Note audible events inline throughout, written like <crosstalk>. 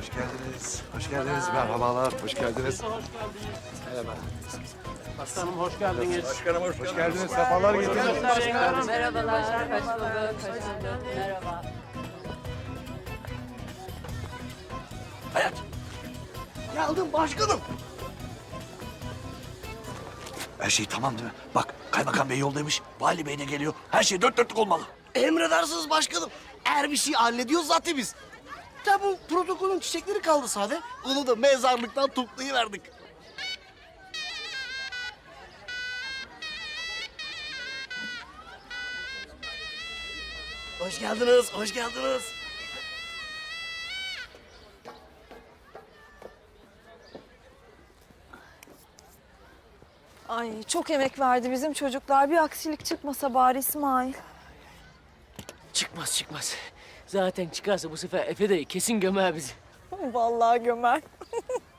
Hoş geldiniz. Hoş geldiniz. Merhabalar. Hoş geldiniz. Başkanım hoş geldiniz. Hoş geldiniz. Sefalar getirdiniz. Başkanım. Merhabalar, hoş bulduk, hoş bulduk. Merhaba. Geldim başkanım. Her şey tamam değil mi? Bak kaymakam bey yoldaymış. Vali bey de geliyor. Her şey dört dörtlük olmalı. Emredersiniz başkanım. Eğer bir şey hallediyoruz zaten biz. Ya bu protokolün çiçekleri kaldı sade. Onu da mezarlıktan toplayıverdik. Hoş geldiniz, hoş geldiniz. Ay çok emek verdi bizim çocuklar. Bir aksilik çıkmasa bari İsmail. Çıkmaz çıkmaz. Zaten çıkarsa bu sefer Efe dayı kesin gömer bizi. Vallahi gömer. <laughs>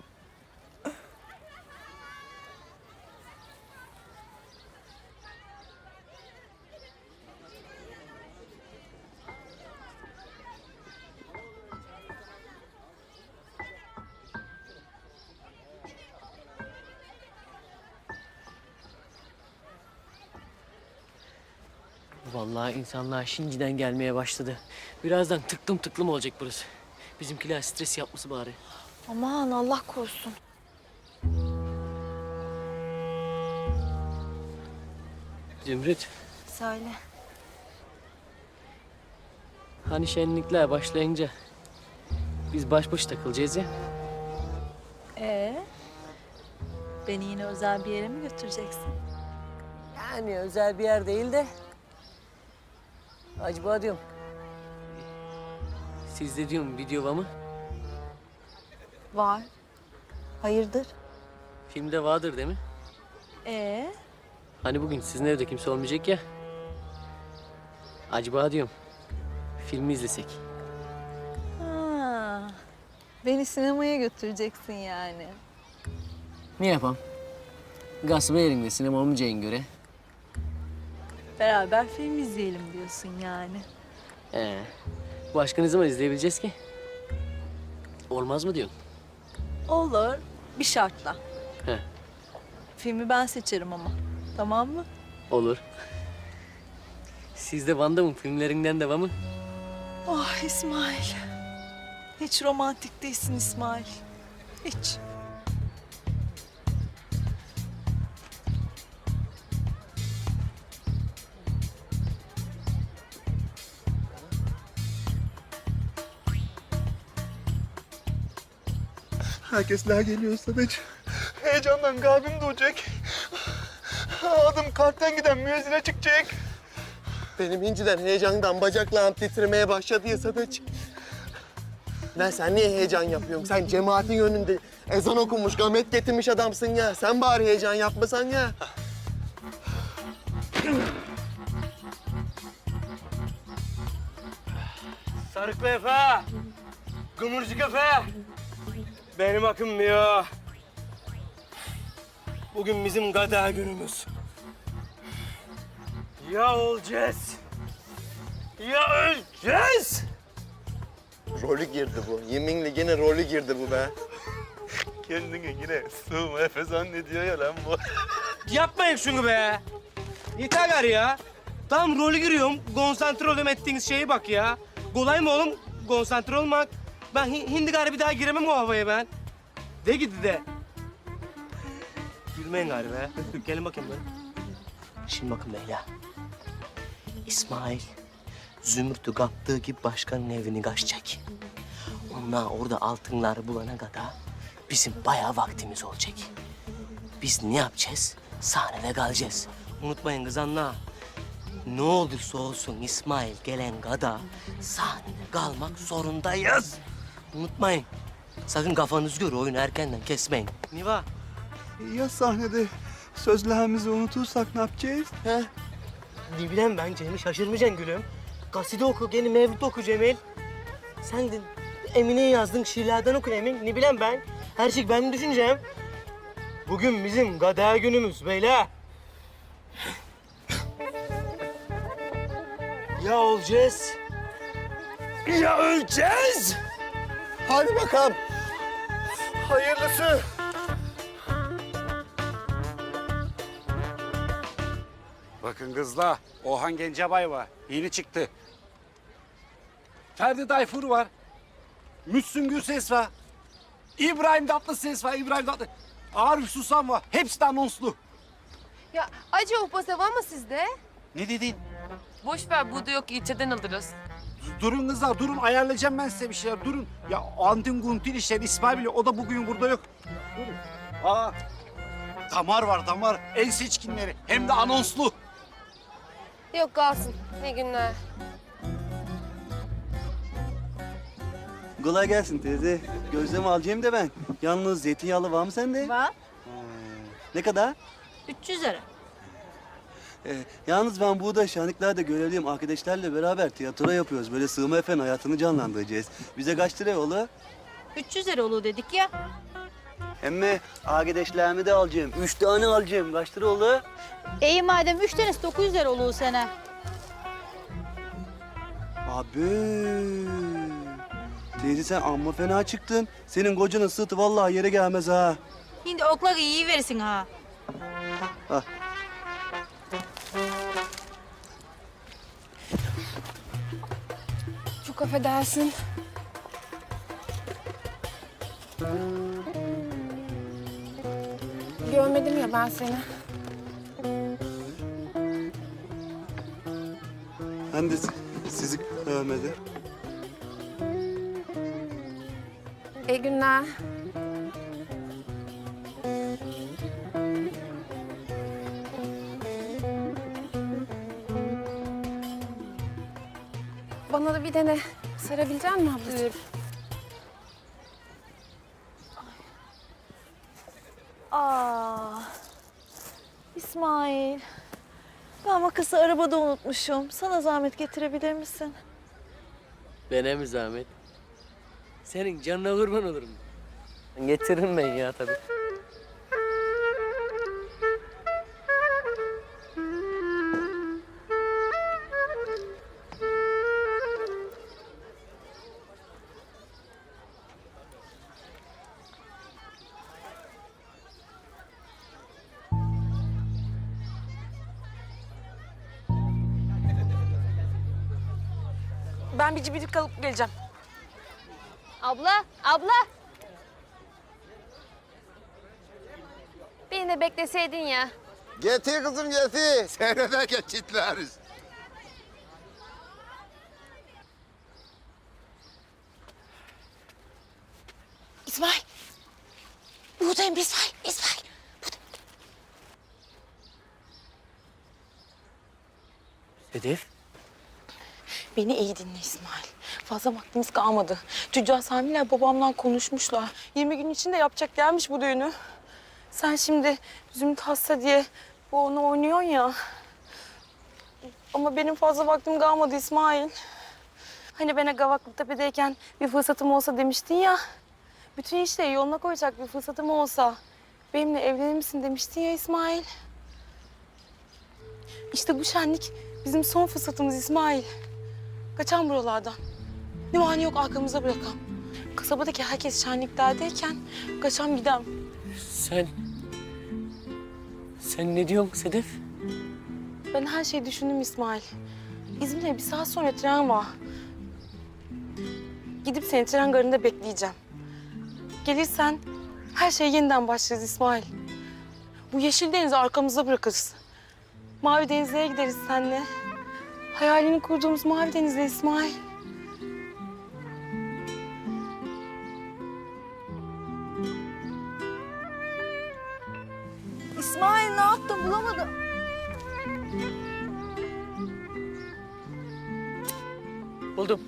Vallahi insanlar şimdiden gelmeye başladı. Birazdan tıklım tıklım olacak burası. Bizimkiler stres yapması bari. Aman Allah korusun. Zümrüt, Söyle. hani şenlikler başlayınca biz baş başa takılacağız ya. Ee? Beni yine özel bir yere mi götüreceksin? Yani özel bir yer değil de. Acaba diyorum. Sizde diyorum video var mı? Var. Hayırdır? Filmde vardır değil mi? Ee? Hani bugün sizin evde kimse olmayacak ya. Acaba diyorum. Filmi izlesek. Ha. Beni sinemaya götüreceksin yani. Ne yapalım? Gasp yerinde sinema olmayacağına göre. Beraber film izleyelim diyorsun yani. Ee, başka ne zaman izleyebileceğiz ki? Olmaz mı diyorsun? Olur. Bir şartla. He, Filmi ben seçerim ama. Tamam mı? olur. Sizde Van Damme'ın filmlerinden de var mı? Oh İsmail. Hiç romantik değilsin İsmail. Hiç. Herkesler geliyor Sadıç. Heyecandan kalbim duracak. Adım kalpten giden müezzine çıkacak. Benim inciden heyecandan bacaklarım titremeye başladı ya Sadıç. Lan sen niye heyecan yapıyorsun? Sen cemaatin önünde ezan okumuş, gamet getirmiş adamsın ya. Sen bari heyecan yapmasan ya. Sarıklı Efe! Gümürcük Efe! Benim akım ya. Bugün bizim gada günümüz. Ya olacağız. Ya öleceğiz. Rolü girdi bu. Yeminle yine rolü girdi bu be. Kendini yine sığma Efe zannediyor ya lan bu. <laughs> Yapmayın şunu be. Yeter gari ya. Tam rolü giriyorum. Konsantre oluyorum ettiğiniz şeye bak ya. Kolay mı oğlum konsantre olmak? Ben hi- hindi gari bir daha giremem o havaya ben. De gidi de. Gülmeyin gari be. <laughs> Gelin bakayım böyle. Şimdi bakın beyler. İsmail, Zümrüt'ü kaptığı gibi başkanın evini kaçacak. Onlar orada altınları bulana kadar bizim bayağı vaktimiz olacak. Biz ne yapacağız? Sahnede kalacağız. Unutmayın kız anla. Ne olursa olsun İsmail gelen kadar sahnede kalmak zorundayız. Unutmayın. Sakın kafanızı göre oyunu erkenden kesmeyin. Niva. Ya sahnede sözlerimizi unutursak ne yapacağız? He? Ne bileyim ben Cemil şaşırmayacaksın gülüm. Kaside oku, gene mevlüt oku Cemil. Sen de Emine'ye yazdığın şiirlerden oku Emin. Ne bileyim ben. Her şey benim düşüncem. Bugün bizim kader günümüz beyler. ya olacağız. Ya öleceğiz. Hadi bakalım. Hayırlısı. Bakın kızlar, Orhan Gencebay var. Yeni çıktı. Ferdi Tayfur var. Müslüm Gürses var. İbrahim Tatlıses var, İbrahim Tatlı. Arif Susam var. Hepsi de anonslu. Ya acı opasa var mı sizde? Ne dedin? Boş ver burada yok ilçeden alırız. Durun kızlar, durun. Ayarlayacağım ben size bir şeyler. Durun. Ya Antin Guntil işte İsmail bile. O da bugün burada yok. Durun. Aa. Damar var, damar. En seçkinleri. Hem de anonslu. Yok kalsın. Ne günler. Kolay gelsin teyze. Gözleme alacağım da ben. Yalnız zeytinyağlı var mı sende? Var. Ne kadar? 300 lira. Ee, yalnız ben burada şenliklerde görevliyim. Arkadaşlarla beraber tiyatro yapıyoruz. Böyle sığma efenin hayatını canlandıracağız. Bize kaç lira olur? 300 lira olur dedik ya. Emme arkadaşlarımı da alacağım. Üç tane alacağım. Kaç lira olur? İyi madem 3 tanesi 900 lira olur sene. Abi. Teyze sen amma fena çıktın. Senin kocanın sırtı vallahi yere gelmez ha. Şimdi okları iyi verirsin ha. Ah. Çok affedersin. Görmedim ya ben seni. Ben de si- sizi görmedim. İyi günler. Bir tane sarabilecek misin ablacığım? Aa, İsmail. Ben makası arabada unutmuşum. Sana zahmet getirebilir misin? Bana mi zahmet? Senin canına kurban olurum. Getiririm ben ya tabii. Ben bir cibilik alıp geleceğim. Abla, abla. Beni de bekleseydin ya. Getir kızım getir. <laughs> Seyrederken çitleriz. İsmail. Buradayım. İsmail. Sedef. Beni iyi dinle İsmail. Fazla vaktimiz kalmadı. Tüccar Sami'yle babamla konuşmuşlar. 20 gün içinde yapacak gelmiş bu düğünü. Sen şimdi Zümrüt hasta diye bu onu oynuyorsun ya. Ama benim fazla vaktim kalmadı İsmail. Hani ben Gavaklı Tepe'deyken bir fırsatım olsa demiştin ya. Bütün işleri yoluna koyacak bir fırsatım olsa. Benimle evlenir misin demiştin ya İsmail. İşte bu şenlik bizim son fırsatımız İsmail. Kaçan buralardan. Ne mani yok arkamıza bırakan. Kasabadaki herkes şenliklerdeyken kaçan gidem. Sen... Sen ne diyorsun Sedef? Ben her şeyi düşündüm İsmail. İzmir'e bir saat sonra tren var. Gidip seni tren garında bekleyeceğim. Gelirsen her şey yeniden başlarız İsmail. Bu yeşil denizi arkamızda bırakırız. Mavi denizlere gideriz seninle. Hayalini kurduğumuz mavi denizle İsmail. İsmail ne yaptın bulamadım. Buldum.